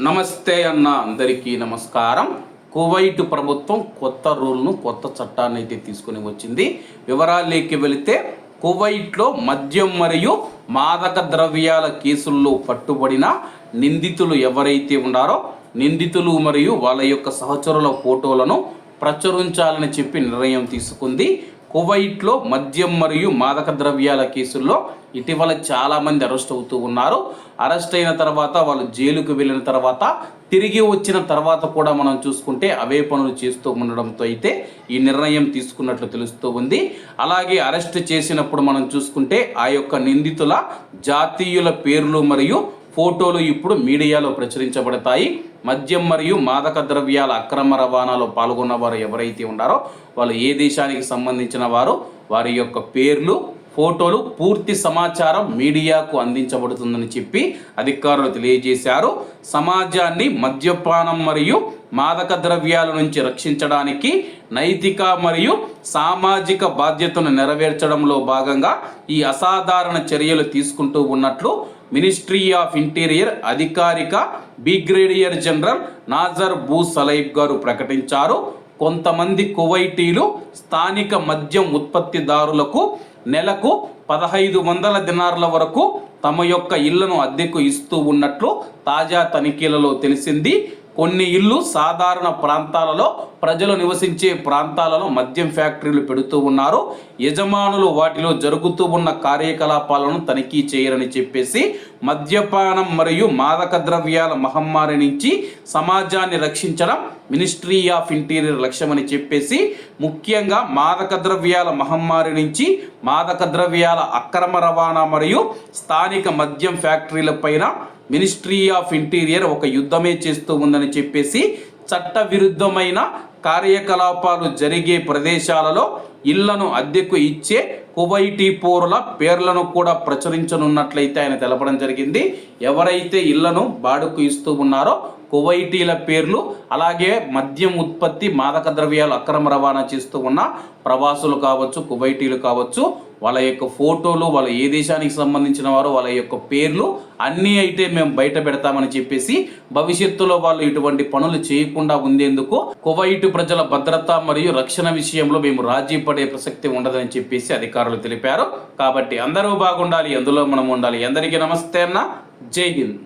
నమస్తే అన్న అందరికీ నమస్కారం. కువైట్ ప్రభుత్వం కొత్త రూల్ను కొత్త చట్టాన్ని అయితే తీసుకుని వచ్చింది. వివరాల్లోకి వెళితే కువైట్లో మద్యం మరియు మాదక ద్రవ్యాల కేసుల్లో పట్టుబడిన నిందితులు ఎవరైతే ఉన్నారో నిందితులు మరియు వాళ్ళ యొక్క సహచరుల ఫోటోలను ప్రచురించాలని చెప్పి నిర్ణయం తీసుకుంది. కువైట్లో మద్యం మరియు మాదక ద్రవ్యాల కేసుల్లో ఇటీవల చాలామంది అరెస్ట్ అవుతూ ఉన్నారు. అరెస్ట్ అయిన తర్వాత వాళ్ళు జైలుకు వెళ్ళిన తర్వాత తిరిగి వచ్చిన తర్వాత కూడా మనం చూసుకుంటే అవే పనులు చేస్తూ ఉండడంతో అయితే ఈ నిర్ణయం తీసుకున్నట్లు తెలుస్తూ ఉంది. అలాగే అరెస్ట్ చేసినప్పుడు మనం చూసుకుంటే ఆ యొక్క నిందితుల జాతీయుల పేర్లు మరియు ఫోటోలు ఇప్పుడు మీడియాలో ప్రచురించబడతాయి. మద్యం మరియు మాదక ద్రవ్యాల అక్రమ రవాణాలో పాల్గొన్న వారు ఎవరైతే ఉన్నారో వాళ్ళు ఏ దేశానికి సంబంధించిన వారు వారి యొక్క పేర్లు ఫోటోలు పూర్తి సమాచారం మీడియాకు అందించబడుతుందని చెప్పి అధికారులు తెలియజేశారు. సమాజాన్ని మద్యపానం మరియు మాదక ద్రవ్యాల నుంచి రక్షించడానికి నైతిక మరియు సామాజిక బాధ్యతను నెరవేర్చడంలో భాగంగా ఈ అసాధారణ చర్యలు తీసుకుంటూ ఉన్నట్లు మినిస్ట్రీ ఆఫ్ ఇంటీరియర్ అధికారిక brigadier general Nasser Bu Saleeb గారు ప్రకటించారు. కొంతమంది కువైటీలు స్థానిక మద్యం ఉత్పత్తిదారులకు నెలకు పదహైదు వందల దినార్ల వరకు తమ యొక్క ఇళ్ళను అద్దెకు ఇస్తూ ఉన్నట్లు తాజా తనిఖీలలో తెలిసింది. కొన్ని ఇల్లు సాధారణ ప్రాంతాలలో ప్రజలు నివసించే ప్రాంతాలలో మద్యం ఫ్యాక్టరీలు పెడుతూ ఉన్నారు. యజమానులు వాటిలో జరుగుతూ ఉన్న కార్యకలాపాలను తనిఖీ చేయరని చెప్పేసి మద్యపానం మరియు మాదక ద్రవ్యాల మహమ్మారి నుంచి సమాజాన్ని రక్షించడం మినిస్ట్రీ ఆఫ్ ఇంటీరియర్ లక్ష్యమని చెప్పేసి ముఖ్యంగా మాదక ద్రవ్యాల మహమ్మారి నుంచి మాదక ద్రవ్యాల అక్రమ రవాణా మరియు స్థానిక మద్యం ఫ్యాక్టరీల పైన మినిస్ట్రీ ఆఫ్ ఇంటీరియర్ ఒక యుద్ధమే చేస్తూ ఉందని చెప్పేసి చట్ట విరుద్ధమైన కార్యకలాపాలు జరిగే ప్రదేశాలలో ఇళ్ళను అద్దెకు ఇచ్చే కువైటీ పౌరుల పేర్లను కూడా ప్రచురించనున్నట్లయితే ఆయన తెలపడం జరిగింది. ఎవరైతే ఇళ్ళను బాడుకు ఇస్తూ ఉన్నారో కువైటీల పేర్లు అలాగే మద్యం ఉత్పత్తి మాదక ద్రవ్యాలు అక్రమ రవాణా చేస్తూ ఉన్న ప్రవాసులు కావచ్చు కువైటీలు కావచ్చు వాళ్ళ యొక్క ఫోటోలు వాళ్ళ ఏ దేశానికి సంబంధించిన వారు వాళ్ళ యొక్క పేర్లు అన్నీ అయితే మేము బయట పెడతామని చెప్పేసి భవిష్యత్తులో వాళ్ళు ఇటువంటి పనులు చేయకుండా ఉండేందుకు కువైట్ ప్రజల భద్రత మరియు రక్షణ విషయంలో మేము రాజీ పడే ప్రసక్తి ఉండదని చెప్పేసి అధికారులు తెలిపారు. కాబట్టి అందరూ బాగుండాలి అందులో మనం ఉండాలి. అందరికీ నమస్తే అన్న. జై హింద్.